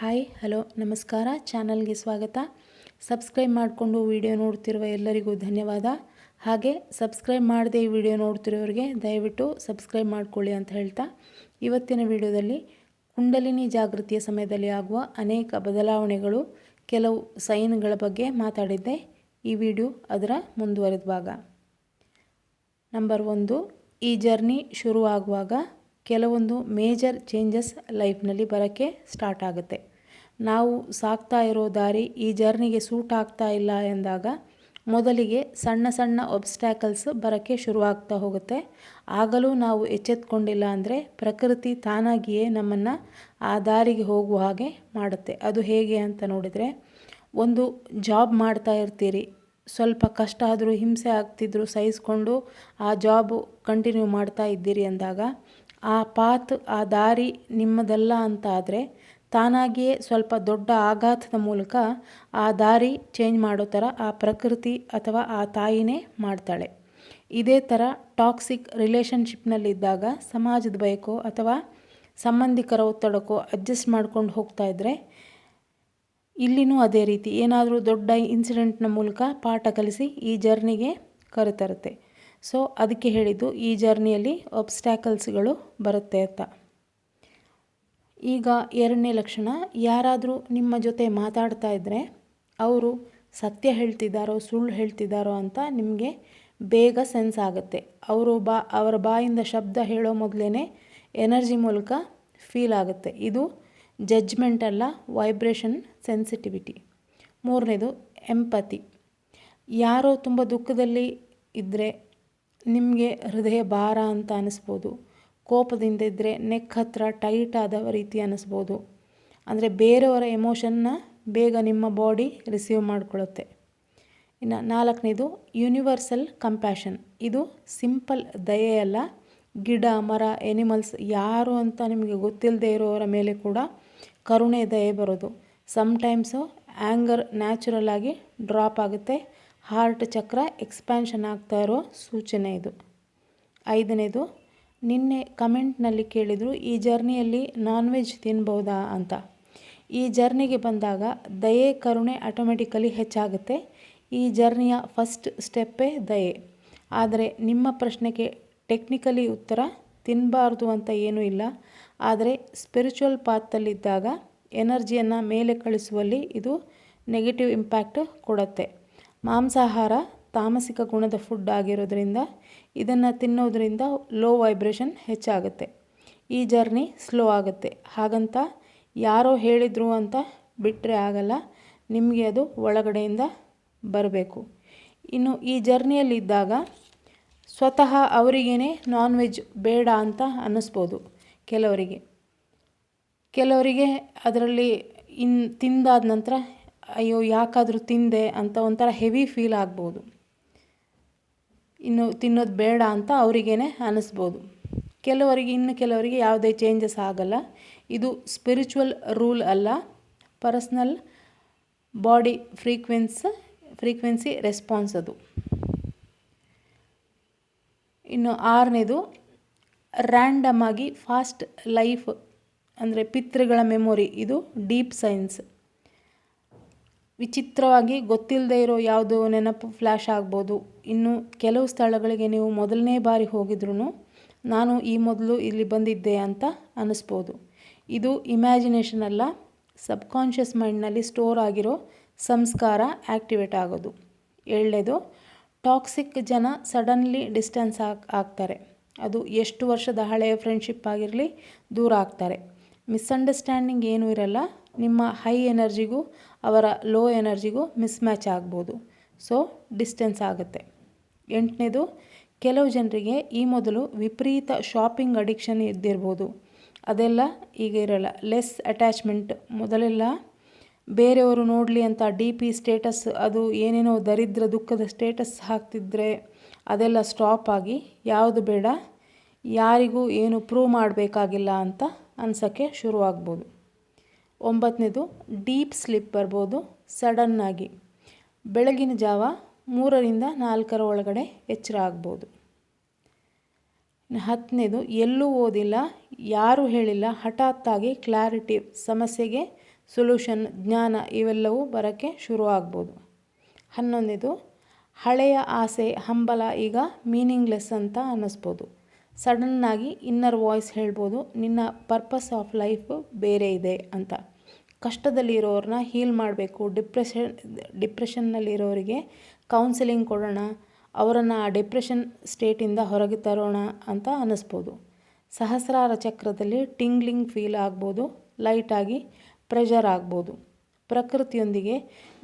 Hi, hello, ನಮಸ್ಕಾರ. ಚಾನಲ್ಗೆ ಸ್ವಾಗತ. ಸಬ್ಸ್ಕ್ರೈಬ್ ಮಾಡಿಕೊಂಡು ವಿಡಿಯೋ ನೋಡ್ತಿರುವ ಎಲ್ಲರಿಗೂ ಧನ್ಯವಾದ. ಹಾಗೆ, ಸಬ್ಸ್ಕ್ರೈಬ್ ಮಾಡದೆ ಈ ವಿಡಿಯೋ ನೋಡ್ತಿರೋರಿಗೆ ದಯವಿಟ್ಟು ಸಬ್ಸ್ಕ್ರೈಬ್ ಮಾಡಿಕೊಳ್ಳಿ ಅಂತ ಹೇಳ್ತಾ, ಇವತ್ತಿನ ವಿಡಿಯೋದಲ್ಲಿ ಕುಂಡಲಿನಿ ಜಾಗೃತಿಯ ಸಮಯದಲ್ಲಿ ಆಗುವ ಅನೇಕ ಬದಲಾವಣೆಗಳು, ಕೆಲವು ಸೈನ್ಗಳ ಬಗ್ಗೆ ಮಾತಾಡಿದ್ದೆ. ಈ ವಿಡಿಯೋ ಅದರ ಮುಂದುವರೆದ ಭಾಗ. ನಂಬರ್ ಒಂದು, ಈ ಜರ್ನಿ ಶುರುವಾಗುವಾಗ ಕೆಲವೊಂದು ಮೇಜರ್ ಚೇಂಜಸ್ ಲೈಫ್ನಲ್ಲಿ ಬರೋಕ್ಕೆ ಸ್ಟಾರ್ಟ್ ಆಗುತ್ತೆ. ನಾವು ಸಾಕ್ತಾ ಇರೋ ದಾರಿ ಈ ಜರ್ನಿಗೆ ಸೂಟ್ ಆಗ್ತಾ ಇಲ್ಲ ಎಂದಾಗ ಮೊದಲಿಗೆ ಸಣ್ಣ ಸಣ್ಣ ಒಬ್ಸ್ಟ್ಯಾಕಲ್ಸ್ ಬರೋಕ್ಕೆ ಶುರುವಾಗ್ತಾ ಹೋಗುತ್ತೆ. ಆಗಲೂ ನಾವು ಎಚ್ಚೆತ್ಕೊಂಡಿಲ್ಲ ಅಂದರೆ ಪ್ರಕೃತಿ ತಾನಾಗಿಯೇ ನಮ್ಮನ್ನು ಆ ದಾರಿಗೆ ಹೋಗುವ ಹಾಗೆ ಮಾಡುತ್ತೆ. ಅದು ಹೇಗೆ ಅಂತ ನೋಡಿದರೆ, ಒಂದು ಜಾಬ್ ಮಾಡ್ತಾ ಇರ್ತೀರಿ. ಸ್ವಲ್ಪ ಕಷ್ಟ ಆದರೂ, ಹಿಂಸೆ ಆಗ್ತಿದ್ರೂ ಸಹಿಸ್ಕೊಂಡು ಆ ಜಾಬು ಕಂಟಿನ್ಯೂ ಮಾಡ್ತಾ ಇದ್ದೀರಿ ಅಂದಾಗ ಆ ಪಾತ್ ಆ ದಾರಿ ನಿಮ್ಮದಲ್ಲ ಅಂತ ಆದರೆ ತಾನಾಗಿಯೇ ಸ್ವಲ್ಪ ದೊಡ್ಡ ಆಘಾತದ ಮೂಲಕ ಆ ದಾರಿ ಚೇಂಜ್ ಮಾಡೋ ಥರ ಆ ಪ್ರಕೃತಿ ಅಥವಾ ಆ ತಾಯಿನೇ ಮಾಡ್ತಾಳೆ. ಇದೇ ಥರ ಟಾಕ್ಸಿಕ್ ರಿಲೇಷನ್ಶಿಪ್ನಲ್ಲಿದ್ದಾಗ ಸಮಾಜದ ಬಯಕೋ ಅಥವಾ ಸಂಬಂಧಿಕರ ಒತ್ತಡಕ್ಕೋ ಅಡ್ಜಸ್ಟ್ ಮಾಡ್ಕೊಂಡು ಹೋಗ್ತಾ ಇದ್ದರೆ ಇಲ್ಲಿನೂ ಅದೇ ರೀತಿ. ಏನಾದರೂ ದೊಡ್ಡ ಇನ್ಸಿಡೆಂಟ್ನ ಮೂಲಕ ಪಾಠ ಕಲಿಸಿ ಈ ಜರ್ನಿಗೆ ಕರೆತರುತ್ತೆ. ಸೊ, ಅದಕ್ಕೆ ಹೇಳಿದ್ದು ಈ ಜರ್ನಿಯಲ್ಲಿ ಒಬ್ಸ್ಟ್ಯಾಕಲ್ಸ್ಗಳು ಬರುತ್ತೆ ಅಂತ. ಈಗ ಎರಡನೇ ಲಕ್ಷಣ, ಯಾರಾದರೂ ನಿಮ್ಮ ಜೊತೆ ಮಾತಾಡ್ತಾ ಇದ್ದರೆ ಅವರು ಸತ್ಯ ಹೇಳ್ತಿದ್ದಾರೋ, ಸುಳ್ಳು ಹೇಳ್ತಿದ್ದಾರೋ ಅಂತ ನಿಮಗೆ ಬೇಗ ಸೆನ್ಸ್ ಆಗುತ್ತೆ. ಅವರು ಬಾ, ಅವರ ಬಾಯಿಂದ ಶಬ್ದ ಹೇಳೋ ಮೊದಲೇ ಎನರ್ಜಿ ಮೂಲಕ ಫೀಲ್ ಆಗುತ್ತೆ. ಇದು ಜಡ್ಜ್ಮೆಂಟ್ ಅಲ್ಲ, ವೈಬ್ರೇಷನ್ ಸೆನ್ಸಿಟಿವಿಟಿ. ಮೂರನೇದು, ಎಂಪತಿ. ಯಾರೋ ತುಂಬ ದುಃಖದಲ್ಲಿ ಇದ್ದರೆ ನಿಮಗೆ ಹೃದಯ ಭಾರ ಅಂತ ಅನ್ನಿಸ್ಬೋದು ಕೋಪದಿಂದ ಇದ್ದರೆ ನೆಕ್ ಹತ್ರ ಟೈಟ್ ಆದ ರೀತಿ ಅನ್ನಿಸ್ಬೋದು ಅಂದರೆ ಬೇರೆಯವರ ಎಮೋಷನ್ನ ಬೇಗ ನಿಮ್ಮ ಬಾಡಿ ರಿಸೀವ್ ಮಾಡಿಕೊಳ್ಳುತ್ತೆ. ಇನ್ನು ನಾಲ್ಕನೇದು ಯೂನಿವರ್ಸಲ್ ಕಂಪ್ಯಾಷನ್ ಇದು ಸಿಂಪಲ್ ದಯೆ ಅಲ್ಲ. ಗಿಡ, ಮರ ಎನಿಮಲ್ಸ್ ಯಾರು ಅಂತ ನಿಮಗೆ ಗೊತ್ತಿಲ್ಲದೆ ಇರೋವರ ಮೇಲೆ ಕೂಡ ಕರುಣೆ ದಯೆ ಬರೋದು. ಸಮಟೈಮ್ಸು ಆ್ಯಂಗರ್ ನ್ಯಾಚುರಲ್ ಆಗಿ ಡ್ರಾಪ್ ಆಗುತ್ತೆ. ಹಾರ್ಟ್ ಚಕ್ರ ಎಕ್ಸ್ಪ್ಯಾನ್ಷನ್ ಆಗ್ತಾ ಇರೋ ಸೂಚನೆ ಇದು. ಐದನೇದು ನಿನ್ನೆ ಕಮೆಂಟ್ನಲ್ಲಿ ಕೇಳಿದರು, ಈ ಜರ್ನಿಯಲ್ಲಿ ನಾನ್ ವೆಜ್ ತಿನ್ಬೋದಾ ಅಂತ. ಈ ಜರ್ನಿಗೆ ಬಂದಾಗ ದಯೆ, ಕರುಣೆ ಆಟೋಮೆಟಿಕಲಿ ಹೆಚ್ಚಾಗುತ್ತೆ. ಈ ಜರ್ನಿಯ ಫಸ್ಟ್ ಸ್ಟೆಪ್ಪೇ ದಯೆ. ಆದರೆ ನಿಮ್ಮ ಪ್ರಶ್ನೆಗೆ ಟೆಕ್ನಿಕಲಿ ಉತ್ತರ ತಿನ್ನಬಾರ್ದು ಅಂತ ಏನೂ ಇಲ್ಲ. ಆದರೆ ಸ್ಪಿರಿಚುವಲ್ ಪಾತಲ್ಲಿದ್ದಾಗ ಎನರ್ಜಿಯನ್ನು ಮೇಲೆ ಕಳಿಸುವಲ್ಲಿ ಇದು ನೆಗೆಟಿವ್ ಇಂಪ್ಯಾಕ್ಟ್ ಕೊಡುತ್ತೆ. ಮಾಂಸಾಹಾರ ತಾಮಸಿಕ ಗುಣದ ಫುಡ್ ಆಗಿರೋದ್ರಿಂದ ಇದನ್ನು ತಿನ್ನೋದ್ರಿಂದ ಲೋ ವೈಬ್ರೇಷನ್ ಹೆಚ್ಚಾಗುತ್ತೆ. ಈ ಜರ್ನಿ ಸ್ಲೋ ಆಗುತ್ತೆ. ಹಾಗಂತ ಯಾರೋ ಹೇಳಿದರು ಅಂತ ಬಿಟ್ಟರೆ ಆಗಲ್ಲ. ನಿಮಗೆ ಅದು ಒಳಗಡೆಯಿಂದ ಬರಬೇಕು. ಇನ್ನು ಈ ಜರ್ನಿಯಲ್ಲಿದ್ದಾಗ ಸ್ವತಃ ಅವರಿಗೇನೆ ನಾನ್ ವೆಜ್ ಬೇಡ ಅಂತ ಅನ್ನಿಸ್ಬೋದು ಕೆಲವರಿಗೆ. ಕೆಲವರಿಗೆ ಅದರಲ್ಲಿ ಇನ್ ತಿಂದಾದ ನಂತರ ಅಯ್ಯೋ ಯಾಕಾದರೂ ತಿಂದೆ ಅಂತ ಒಂಥರ ಹೆವಿ ಫೀಲ್ ಆಗ್ಬೋದು. ಇನ್ನು ತಿನ್ನೋದು ಬೇಡ ಅಂತ ಅವರಿಗೇ ಅನ್ನಿಸ್ಬೋದು ಕೆಲವರಿಗೆ, ಇನ್ನು ಕೆಲವರಿಗೆ ಯಾವುದೇ ಚೇಂಜಸ್ ಆಗಲ್ಲ. ಇದು ಸ್ಪಿರಿಚುವಲ್ ರೂಲ್ ಅಲ್ಲ. Personal body frequency frequency response ಅದು. ಇನ್ನು ಆರನೇದು ರ್ಯಾಂಡಮ್ ಆಗಿ ಫಾಸ್ಟ್ ಲೈಫ್ ಅಂದರೆ ಪಿತೃಗಳ ಮೆಮೊರಿ ಇದು ಡೀಪ್ ಸೈನ್ಸ್ ವಿಚಿತ್ರವಾಗಿ ಗೊತ್ತಿಲ್ಲದೆ ಇರೋ ಯಾವುದೋ ನೆನಪು ಫ್ಲ್ಯಾಶ್ ಆಗ್ಬೋದು. ಇನ್ನು ಕೆಲವು ಸ್ಥಳಗಳಿಗೆ ನೀವು ಮೊದಲನೇ ಬಾರಿ ಹೋಗಿದ್ರೂ ನಾನು ಈ ಮೊದಲು ಇಲ್ಲಿ ಬಂದಿದ್ದೆ ಅಂತ ಅನ್ನಿಸ್ಬೋದು ಇದು ಇಮ್ಯಾಜಿನೇಷನ್ ಅಲ್ಲ, ಸಬ್ಕಾನ್ಷಿಯಸ್ ಮೈಂಡ್ನಲ್ಲಿ ಸ್ಟೋರ್ ಆಗಿರೋ ಸಂಸ್ಕಾರ ಆ್ಯಕ್ಟಿವೇಟ್ ಆಗೋದು. ಏಳನೇದು, ಟಾಕ್ಸಿಕ್ ಜನ ಸಡನ್ಲಿ ಡಿಸ್ಟೆನ್ಸ್ ಆಗ್, ಆಗ್ತಾರೆ. ಅದು ಎಷ್ಟು ವರ್ಷದ ಹಳೆಯ ಫ್ರೆಂಡ್ಶಿಪ್ ಆಗಿರಲಿ ದೂರ ಆಗ್ತಾರೆ. ಮಿಸ್ಅಂಡರ್ಸ್ಟ್ಯಾಂಡಿಂಗ್ ಏನೂ ಇರಲ್ಲ ನಿಮ್ಮ ಹೈ ಎನರ್ಜಿಗೂ ಅವರ ಲೋ ಎನರ್ಜಿಗೂ ಮಿಸ್ಮ್ಯಾಚ್ ಆಗ್ಬೋದು. ಸೊ ಡಿಸ್ಟೆನ್ಸ್ ಆಗುತ್ತೆ. ಎಂಟನೇದು, ಕೆಲವು ಜನರಿಗೆ ಈ ಮೊದಲು ವಿಪರೀತ ಶಾಪಿಂಗ್ ಅಡಿಕ್ಷನ್ ಇದ್ದಿರ್ಬೋದು. ಅದೆಲ್ಲ ಈಗ ಇರೋಲ್ಲ. ಲೆಸ್ ಅಟ್ಯಾಚ್ಮೆಂಟ್ ಮೊದಲೆಲ್ಲ ಬೇರೆಯವರು ನೋಡಲಿ ಅಂತ ಡಿ ಪಿ ಸ್ಟೇಟಸ್ ಅದು ಏನೇನೋ ದರಿದ್ರ ದುಃಖದ ಸ್ಟೇಟಸ್ ಹಾಕ್ತಿದ್ರೆ ಅದೆಲ್ಲ ಸ್ಟಾಪ್ ಆಗಿ ಯಾವುದು ಬೇಡ, ಯಾರಿಗೂ ಏನು ಪ್ರೂವ್ ಮಾಡಬೇಕಾಗಿಲ್ಲ ಅಂತ ಅನ್ಸೋಕ್ಕೆ ಶುರುವಾಗ್ಬೋದು. ಒಂಬತ್ತನೇದು, ಡೀಪ್ ಸ್ಲಿಪ್ ಬರ್ಬೋದು ಸಡನ್ನಾಗಿ. ಬೆಳಗಿನ ಜಾವ ಮೂರರಿಂದ ನಾಲ್ಕರ ಒಳಗಡೆ ಎಚ್ಚರ ಆಗ್ಬೋದು. ಹತ್ತನೇದು, ಎಲ್ಲೂ ಓದಿಲ್ಲ, ಯಾರೂ ಹೇಳಿಲ್ಲ, ಹಠಾತ್ತಾಗಿ ಕ್ಲಾರಿಟಿ, ಸಮಸ್ಯೆಗೆ ಸೊಲ್ಯೂಷನ್, ಜ್ಞಾನ ಇವೆಲ್ಲವೂ ಬರೋಕ್ಕೆ ಶುರು ಆಗ್ಬೋದು. ಹನ್ನೊಂದನೇದು, ಹಳೆಯ ಆಸೆ, ಹಂಬಲ ಈಗ ಮೀನಿಂಗ್ಲೆಸ್ ಅಂತ ಅನ್ನಿಸ್ಬೋದು. ಸಡನ್ನಾಗಿ ಇನ್ನರ್ ವಾಯ್ಸ್ ಹೇಳ್ಬೋದು, ನಿನ್ನ ಪರ್ಪಸ್ ಆಫ್ ಲೈಫ್ ಬೇರೆ ಇದೆ ಅಂತ. ಕಷ್ಟದಲ್ಲಿರೋರನ್ನ ಹೀಲ್ ಮಾಡಬೇಕು, ಡಿಪ್ರೆಷನ್, ಡಿಪ್ರೆಷನ್ನಲ್ಲಿರೋರಿಗೆ ಕೌನ್ಸಿಲಿಂಗ್ ಕೊಡೋಣ, ಅವರನ್ನು ಆ ಡಿಪ್ರೆಷನ್ ಸ್ಟೇಟಿಂದ ಹೊರಗೆ ತರೋಣ ಅಂತ ಅನ್ನಿಸ್ಬೋದು. ಸಹಸ್ರಾರ ಚಕ್ರದಲ್ಲಿ ಟಿಂಗ್ಲಿಂಗ್ ಫೀಲ್ ಆಗ್ಬೋದು, ಲೈಟಾಗಿ ಪ್ರೆಷರ್ ಆಗ್ಬೋದು. ಪ್ರಕೃತಿಯೊಂದಿಗೆ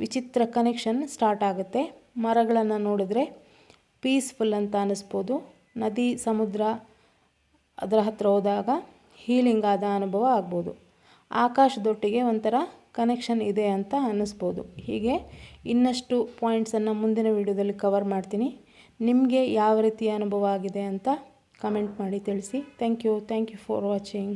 ವಿಚಿತ್ರ ಕನೆಕ್ಷನ್ ಸ್ಟಾರ್ಟ್ ಆಗುತ್ತೆ. ಮರಗಳನ್ನು ನೋಡಿದ್ರೆ ಪೀಸ್ಫುಲ್ ಅಂತ ಅನ್ನಿಸ್ಬೋದು. ನದಿ, ಸಮುದ್ರ ಅದರ ಹತ್ರ ಹೋದಾಗ ಹೀಲಿಂಗ್ ಆದ ಅನುಭವ ಆಗ್ಬೋದು. ಆಕಾಶದೊಟ್ಟಿಗೆ ಒಂಥರ ಕನೆಕ್ಷನ್ ಇದೆ ಅಂತ ಅನ್ನಿಸ್ಬೋದು. ಹೀಗೆ ಇನ್ನಷ್ಟು ಪಾಯಿಂಟ್ಸನ್ನು ಮುಂದಿನ ವೀಡಿಯೋದಲ್ಲಿ ಕವರ್ ಮಾಡ್ತೀನಿ. ನಿಮಗೆ ಯಾವ ರೀತಿಯ ಅನುಭವ ಆಗಿದೆ ಅಂತ ಕಮೆಂಟ್ ಮಾಡಿ ತಿಳಿಸಿ. Thank you thank you for watching